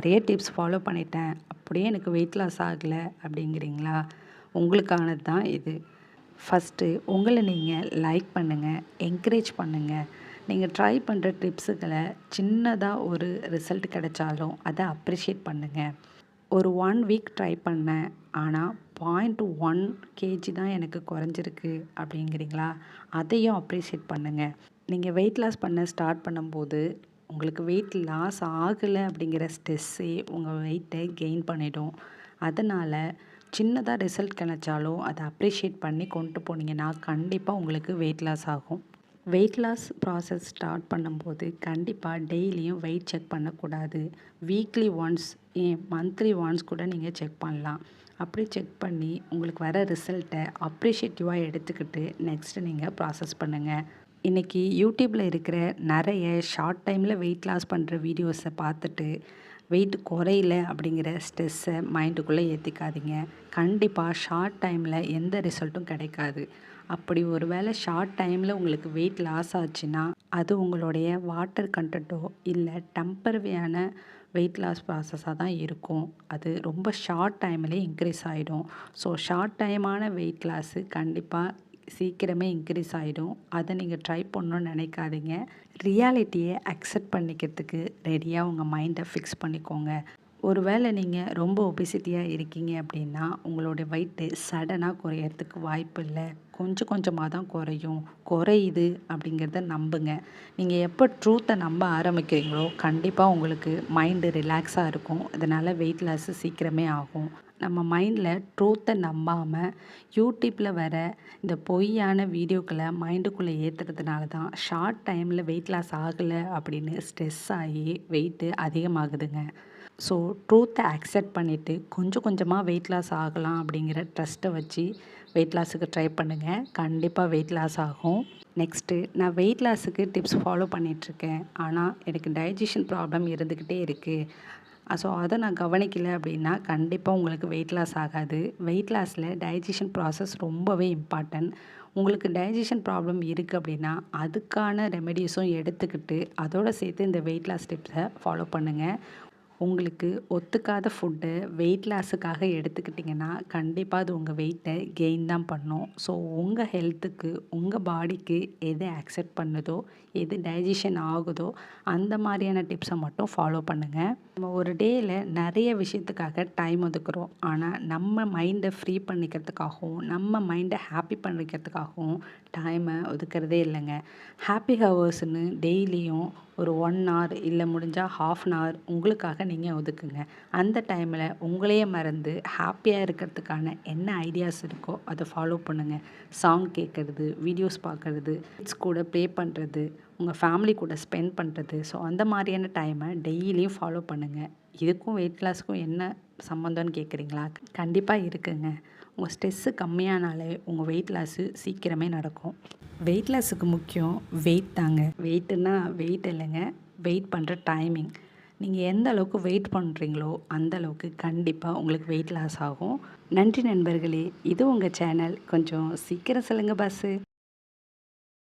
நிறைய tips follow பண்ணிட்டேன். அப்படியே எனக்கு வெயிட் லாஸ் ஆகலை அப்படிங்கிறீங்களா? உங்களுக்கானது தான் இது. ஃபஸ்ட்டு உங்களை நீங்கள் லைக் பண்ணுங்கள் என்கரேஜ் பண்ணுங்கள் நீங்கள் ட்ரை பண்ணுற டிப்ஸுகளை சின்னதாக ஒரு ரிசல்ட் கிடைச்சாலும் அதை அப்ரிஷியேட் பண்ணுங்கள் ஒரு ஒன் வீக் ட்ரை பண்ணேன் ஆனால் பாயிண்ட் ஒன் கேஜி தான் எனக்கு குறைஞ்சிருக்கு அப்படிங்கிறீங்களா? அதையும் அப்ரிஷியேட் பண்ணுங்கள் நீங்கள் வெயிட் லாஸ் பண்ண ஸ்டார்ட் பண்ணும்போது உங்களுக்கு வெயிட் லாஸ் ஆகலை அப்படிங்கிற ஸ்ட்ரெஸ்ஸே உங்கள் வெயிட்டை கெயின் பண்ணிடும். அதனால் சின்னதாக ரிசல்ட் கிடைச்சாலும் அதை அப்ரிஷியேட் பண்ணி கொண்டு போனீங்கன்னா கண்டிப்பாக உங்களுக்கு வெயிட் லாஸ் ஆகும். வெயிட் லாஸ் ப்ராசஸ் ஸ்டார்ட் பண்ணும்போது கண்டிப்பாக டெய்லியும் வெயிட் செக் பண்ணக்கூடாது. வீக்லி ஒன்ஸ் ஏன் மந்த்லி ஒன்ஸ் கூட நீங்கள் செக் பண்ணலாம். அப்படி செக் பண்ணி உங்களுக்கு வர ரிசல்ட்டை அப்ரிஷியேட்டிவாக எடுத்துக்கிட்டு நெக்ஸ்ட்டு நீங்கள் ப்ராசஸ் பண்ணுங்கள் இன்றைக்கி யூடியூப்பில் இருக்கிற நிறைய ஷார்ட் டைமில் வெயிட் லாஸ் பண்ணுற வீடியோஸை பார்த்துட்டு வெயிட் குறையல அப்படிங்கிற ஸ்ட்ரெஸ்ஸை மைண்டுக்குள்ளே ஏற்றிக்காதீங்க கண்டிப்பாக ஷார்ட் டைமில் எந்த ரிசல்ட்டும் கிடைக்காது. அப்படி ஒரு வேளை ஷார்ட் டைமில் உங்களுக்கு வெயிட் லாஸ் ஆச்சுன்னா அது உங்களுடைய வாட்டர் கண்டென்ட்டோ இல்லை டெம்பரரியான வெயிட் லாஸ் ப்ராசஸாக தான் இருக்கும். அது ரொம்ப ஷார்ட் டைம்லேயே இன்க்ரீஸ் ஆகிடும் ஸோ ஷார்ட் டைமான வெயிட் லாஸு கண்டிப்பாக சீக்கிரமே இன்க்ரீஸ் ஆகிடும் அதை நீங்கள் ட்ரை பண்ணணும்னு நினைக்காதீங்க. ரியாலிட்டியை அக்செப்ட் பண்ணிக்கிறதுக்கு ரெடியாக உங்கள் மைண்டை ஃபிக்ஸ் பண்ணிக்கோங்க. ஒருவேளை நீங்கள் ரொம்ப ஒபிசிட்டியாக இருக்கீங்க அப்படின்னா உங்களுடைய வெயிட்டு சடனாக குறையறதுக்கு வாய்ப்பு இல்லை. கொஞ்சம் கொஞ்சமாக தான் குறையும். குறையுது அப்படிங்கிறத நம்புங்க. நீங்கள் எப்போ ட்ரூத்தை நம்ப ஆரம்பிக்கிறீங்களோ கண்டிப்பாக உங்களுக்கு மைண்டு ரிலாக்ஸாக இருக்கும். இதனால் வெயிட் லாஸ் சீக்கிரமே ஆகும். நம்ம மைண்டில் ட்ரூத்தை நம்பாமல் யூடியூப்பில் வர இந்த பொய்யான வீடியோக்களை மைண்டுக்குள்ளே ஏற்றுறதுனால தான் ஷார்ட் டைமில் வெயிட் லாஸ் ஆகலை அப்படின்னு ஸ்ட்ரெஸ் ஆகி வெயிட்டு அதிகமாகுதுங்க. ஸோ ட்ரூத்தை அக்செப்ட் பண்ணிவிட்டு கொஞ்சம் கொஞ்சமாக வெயிட் லாஸ் ஆகலாம் அப்படிங்கிற ட்ரஸ்ட்டை வச்சு வெயிட் லாஸுக்கு ட்ரை பண்ணுங்கள் கண்டிப்பாக வெயிட் லாஸ் ஆகும். நெக்ஸ்ட்டு நான் வெயிட் லாஸுக்கு டிப்ஸ் ஃபாலோ பண்ணிகிட்ருக்கேன் ஆனால் எனக்கு டைஜஷன் ப்ராப்ளம் இருந்துக்கிட்டே இருக்குது ஸோ அதை நான் கவனிக்கலை அப்படின்னா கண்டிப்பாக உங்களுக்கு வெயிட் லாஸ் ஆகாது. வெயிட் லாஸில் டைஜஷன் ப்ராசஸ் ரொம்பவே இம்பார்ட்டன்ட் உங்களுக்கு டைஜஷன் ப்ராப்ளம் இருக்குது அப்படின்னா அதுக்கான ரெமெடிஸும் எடுத்துக்கிட்டு அதோடு சேர்த்து இந்த வெயிட் லாஸ் டிப்ஸை ஃபாலோ பண்ணுங்கள் உங்களுக்கு ஒத்துக்காத ஃபுட்டை வெயிட் லாஸுக்காக எடுத்துக்கிட்டிங்கன்னா கண்டிப்பாக அது உங்கள் வெயிட்டை கெயின் தான் பண்ணும். ஸோ உங்கள் ஹெல்த்துக்கு உங்கள் பாடிக்கு எது அக்செப்ட் பண்ணுதோ எது டைஜஷன் ஆகுதோ அந்த மாதிரியான டிப்ஸை மட்டும் ஃபாலோ பண்ணுங்கள் நம்ம ஒரு டேயில் நிறைய விஷயத்துக்காக டைம் ஒதுக்குறோம். ஆனால் நம்ம மைண்டை ஃப்ரீ பண்ணிக்கிறதுக்காகவும் நம்ம மைண்டை ஹாப்பி பண்ணிக்கிறதுக்காகவும் டைமை ஒதுக்கிறதே இல்லைங்க. ஹாப்பி ஹவர்ஸ்னு டெய்லியும் ஒரு ஒன் ஹவர் இல்லை முடிஞ்சால் ஹாஃப் அன் ஹவர் உங்களுக்காக நீங்கள் ஒதுக்குங்க. அந்த டைமில் உங்களையே மறந்து ஹாப்பியாக இருக்கிறதுக்கான என்ன ஐடியாஸ் இருக்கோ அதை ஃபாலோ பண்ணுங்கள் சாங் கேட்குறது வீடியோஸ் பார்க்குறது கிட்ஸ் கூட ப்ளே பண்ணுறது உங்கள் ஃபேமிலி கூட ஸ்பெண்ட் பண்ணுறது ஸோ அந்த மாதிரியான டைமை டெய்லியும் ஃபாலோ பண்ணுங்கள் இதுக்கும் வெயிட் லாஸ்க்கும் என்ன சம்மந்தம்னு கேட்குறீங்களா கண்டிப்பாக இருக்குங்க. உங்கள் ஸ்ட்ரெஸ்ஸு கம்மியானாலே உங்கள் வெயிட் லாஸு சீக்கிரமே நடக்கும். வெயிட் லாஸுக்கு முக்கியம் வெயிட் தாங்க. வெயிட்டுன்னா வெயிட் இல்லைங்க வெயிட் பண்ணுற டைமிங் நீங்கள் எந்த அளவுக்கு வெயிட் பண்ணுறீங்களோ அந்த அளவுக்கு கண்டிப்பாக உங்களுக்கு வெயிட் லாஸ் ஆகும். நன்றி நண்பர்களே இது உங்கள் சேனல் கொஞ்சம் சீக்கிரம் சொல்லுங்கள் பஸ்ஸு